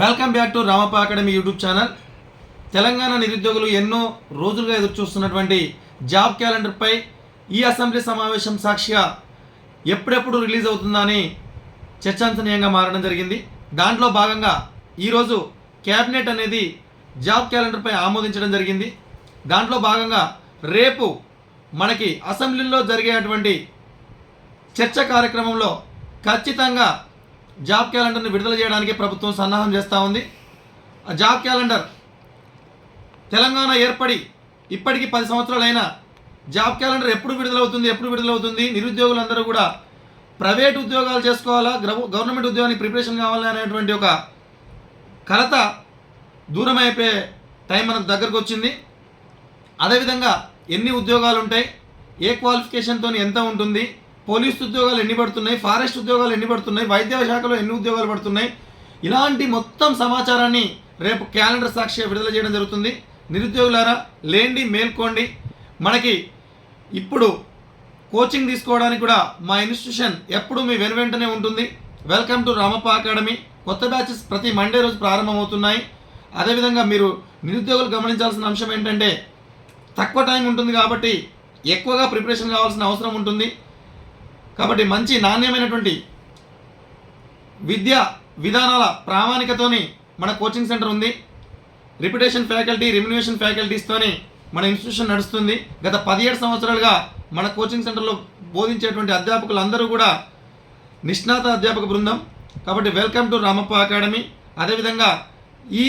Welcome back to Ramappa academy YouTube channel. Telangana నిరుద్యోగులు ఎన్నో రోజులుగా ఎదురు చూస్తున్నటువంటి జాబ్ క్యాలెండర్పై ఈ అసెంబ్లీ సమావేశం సాక్షిగా ఎప్పుడెప్పుడు రిలీజ్ అవుతుందా అని చర్చాంశనీయంగా మారడం జరిగింది. దాంట్లో భాగంగా ఈరోజు క్యాబినెట్ అనేది జాబ్ క్యాలెండర్పై ఆమోదించడం జరిగింది. దాంట్లో భాగంగా రేపు మనకి అసెంబ్లీలో జరిగేటువంటి చర్చ కార్యక్రమంలో ఖచ్చితంగా జాబ్ క్యాలెండర్ని విడుదల చేయడానికి ప్రభుత్వం సన్నాహం చేస్తూ ఉంది. ఆ జాబ్ క్యాలెండర్ తెలంగాణ ఏర్పడి ఇప్పటికి పది సంవత్సరాలైనా జాబ్ క్యాలెండర్ ఎప్పుడు విడుదలవుతుంది ఎప్పుడు విడుదలవుతుంది నిరుద్యోగులందరూ కూడా ప్రైవేట్ ఉద్యోగాలు చేసుకోవాలా గవర్నమెంట్ ఉద్యోగానికి ప్రిపరేషన్ కావాలా అనేటువంటి ఒక కలత దూరం అయిపోయే టైం మనకు దగ్గరకు వచ్చింది. అదేవిధంగా ఎన్ని ఉద్యోగాలు ఉంటాయి ఏ క్వాలిఫికేషన్తో ఎంత ఉంటుంది పోలీస్ ఉద్యోగాలు ఎన్ని పడుతున్నాయి ఫారెస్ట్ ఉద్యోగాలు ఎన్ని పడుతున్నాయి వైద్య శాఖలో ఎన్ని ఉద్యోగాలు పడుతున్నాయి ఇలాంటి మొత్తం సమాచారాన్ని రేపు క్యాలెండర్ సాక్షి విడుదల చేయడం జరుగుతుంది. నిరుద్యోగులారా లేండి మేల్కోండి. మనకి ఇప్పుడు కోచింగ్ తీసుకోవడానికి కూడా మా ఇన్స్టిట్యూషన్ ఎప్పుడు మీ వెను వెంటనే ఉంటుంది. Welcome to Ramappa academy. కొత్త బ్యాచెస్ ప్రతి మండే రోజు ప్రారంభమవుతున్నాయి. అదేవిధంగా మీరు నిరుద్యోగులు గమనించాల్సిన అంశం ఏంటంటే తక్కువ టైం ఉంటుంది కాబట్టి ఎక్కువగా ప్రిపరేషన్ కావాల్సిన అవసరం ఉంటుంది. కాబట్టి మంచి నాణ్యమైనటువంటి విద్యా విధానాల ప్రామాణికతోని మన కోచింగ్ సెంటర్ ఉంది. రిప్యుటేషన్ ఫ్యాకల్టీ రెమ్యునేషన్ ఫ్యాకల్టీస్తోని మన ఇన్స్టిట్యూషన్ నడుస్తుంది. గత పదిహేడు సంవత్సరాలుగా మన కోచింగ్ సెంటర్లో బోధించేటువంటి అధ్యాపకులు అందరూ కూడా నిష్ణాత అధ్యాపక బృందం. కాబట్టి వెల్కమ్ టు రామప్ప అకాడమీ అదేవిధంగా ఈ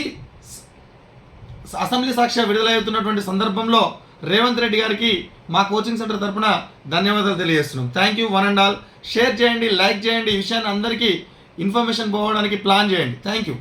అసెంబ్లీ సాక్ష్య విడుదలవుతున్నటువంటి సందర్భంలో రేవంత్ రెడ్డి గారికి మా కోచింగ్ సెంటర్ తరఫున ధన్యవాదాలు తెలియజేస్తున్నాం. Thank you one and all share చేయండి లైక్ చేయండి. ఈ విషయాన్ని అందరికీ ఇన్ఫర్మేషన్ పోవడానికి ప్లాన్ చేయండి. Thank you